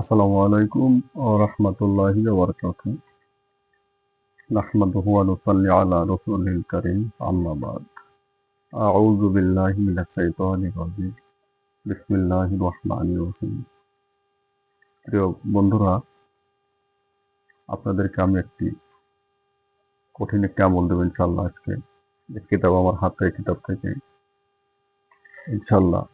আসসালামু আলাইকুম ওয়া রাহমাতুল্লাহি বাদ। আউযু বিল্লাহি মিনাশ শাইতানির রাজীম। বিসমিল্লাহির রহমানির প্রিয় বন্ধুরা, আপনাদেরকে আমি একটি কঠিন একটি আমল দেবো ইনশাল্লাহ আজকে। কিতাব আমার হাতে কিতাব থেকে। ইনশাল্লাহ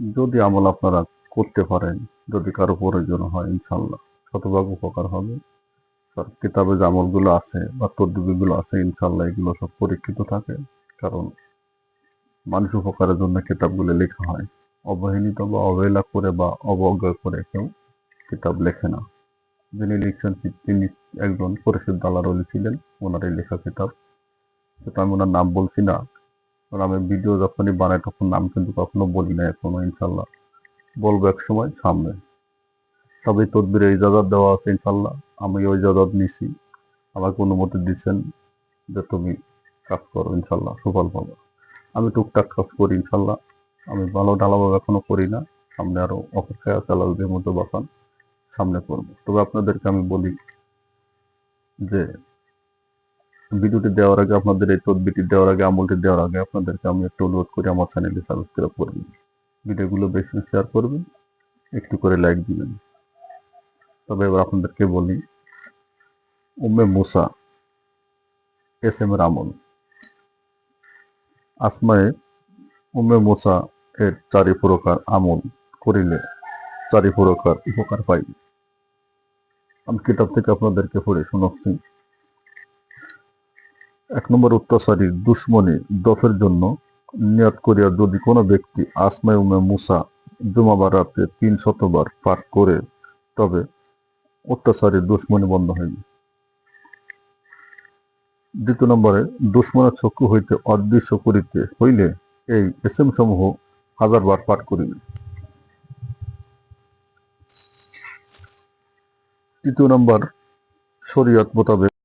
যদি আমল আপনারা করতে পারেন যদি কারও প্রয়োজন হয় ইনশাল্লাহ শতভাগ উপকার হবে। আর কিতাবে যে আমলগুলো আছে বা তদ্বিগুলো আছে ইনশাল্লাহ এগুলো সব পরীক্ষিত থাকে। কারণ মানুষ উপকারের জন্য কিতাবগুলো লেখা হয়। অবহেলিত বা অবহেলা করে বা অবজ্ঞা করে কেউ কিতাব লেখে না। যিনি লিখছেন তিনি একজন পরিশুদ্ধ আল্লাহর অলি ছিলেন ওনারই লেখা কিতাব। সেটা আমি ওনার নাম বলছি না। কারণ আমি ভিডিও যখনই বানাই, তখন নাম কিন্তু কখনো বলি না এখনও ইনশাল্লাহ বলব এক সময়, সামনে। তবে তদবিরে ইজাজত দেওয়া আছে ইনশাল্লাহ। আমি ওই ইজাজত নিছি। আমাকে অনুমতি দিচ্ছেন যে তুমি কাজ করো ইনশাল্লাহ, সুফল পাবো। আমি টুকটাক কাজ করি ইনশাল্লাহ। আমি ভালো ঢালাভাবে এখনও করি না। সামনে আরও অপেক্ষায় আছে আল্লাহদের মতো বাসান, সামনে করব। তবে আপনাদেরকে আমি বলি যে, ভিডিওটি দেওয়ার আগে, আপনাদের এই তদবিটি দেওয়ার আগে, আমলটি দেওয়ার আগে আপনাদেরকে আমি একটু অনুরোধ করি, আমার চ্যানেলটি সাবস্ক্রাইব করবেন ভিডিওগুলো বেশি শেয়ার করবেন, একটু করে লাইক দিবেন। তবে এবার আপনাদেরকে বলি, উম্মে মুসা, এস এম আমল। আসমায়ে উম্মে মুসা এর চারি প্রকার আমল করিলে চারি প্রকার উপকার পাই। আমি কিতাব থেকে আপনাদেরকে পড়ে শোনাচ্ছি। এক নম্বর অত্যাচারী দুশ্মনী দফের জন্য নিয়াত করিয়া যদি কোনো ব্যক্তি আসমায় উমে মুসা জুমাবার রাতে তিন শতবার পাঠ করে, তবে অত্যাচারী দুশ্মনী বন্ধ হয়নি দ্বিতীয় নম্বরে, দুশ্মনের চক্ষু হইতে অদৃশ্য করিতে হইলে এই এসএম সমূহ হাজারবার পাঠ করিবে। তৃতীয় নম্বর, শরীয়ত মোতাবেক